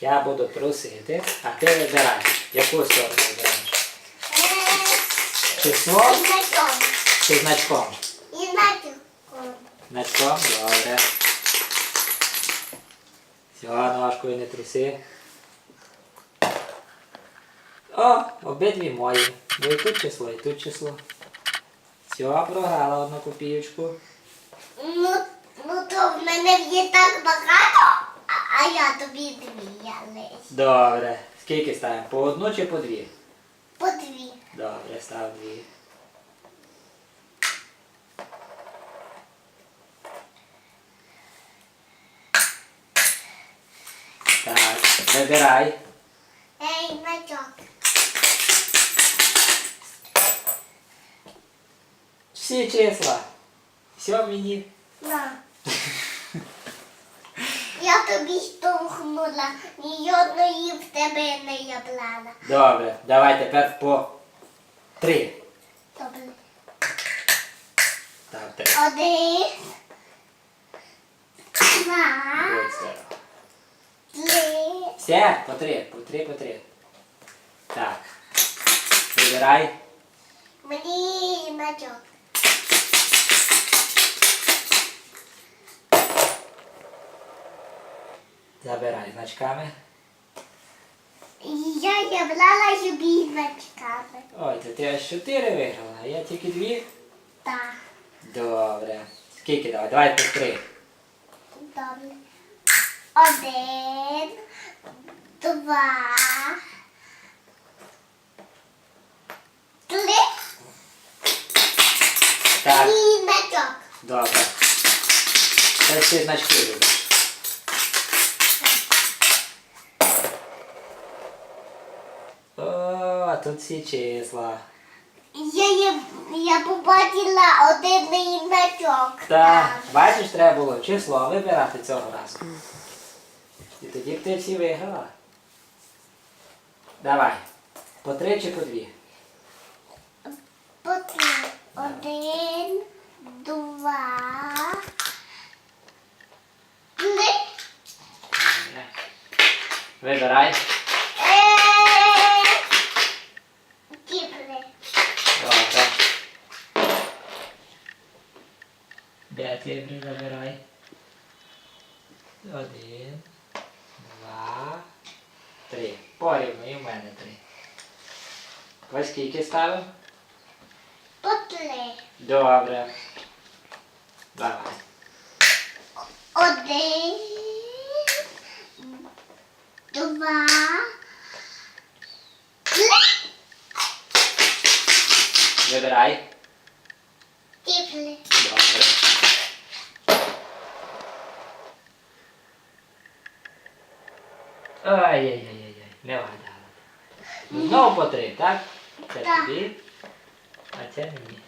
Я буду трусити, а ти вибирай. Яку сторону вибираєш? Значком. чи значком? Значком. Добре. Все, ножкою не труси. О, обидві мої. Бо і тут число, і тут число. Все, програла одну копійочку. Ну, ну то в мене є так багато, а, а я тобі дві я лиш. Добре. Скільки ставимо? По одну чи по дві? По дві. Добре, став дві. Так, вибирай. Ей, значок. Всі числа. Все мені. На. Я тобі штовхнула, ні одної в тебе не яблала. Добре, давай тепер по три. Добре. Так, три. Один. Два. Три. Все, по три, по три, по три. Так. Вибирай. Мені значок. Забирай значками. Я яблала собі значками. Ой, то ти аж чотири виграла, а я тільки дві. Так. Добре. Скільки давай? Давай по три. Добре. Один. Два. Три. Так, І значок. добре. Це всі значки любиш. О, а тут всі числа. Я, я, я побачила один значок. Так, бачиш, треба було число вибирати цього разу. І тоді б ти всі виграла. Давай. По три чи по дві? По три. Один, два, три. Вибирай. П'ять літрів забирай. Один, два, три. Порівну і в мене три. Ви скільки ставив? По три. Добре. Давай. Один, два, три. Вибирай. Кіпри. Добре. Ай-яй-яй-яй, не вгадала. Знову по три, так? Це тобі, а це мені.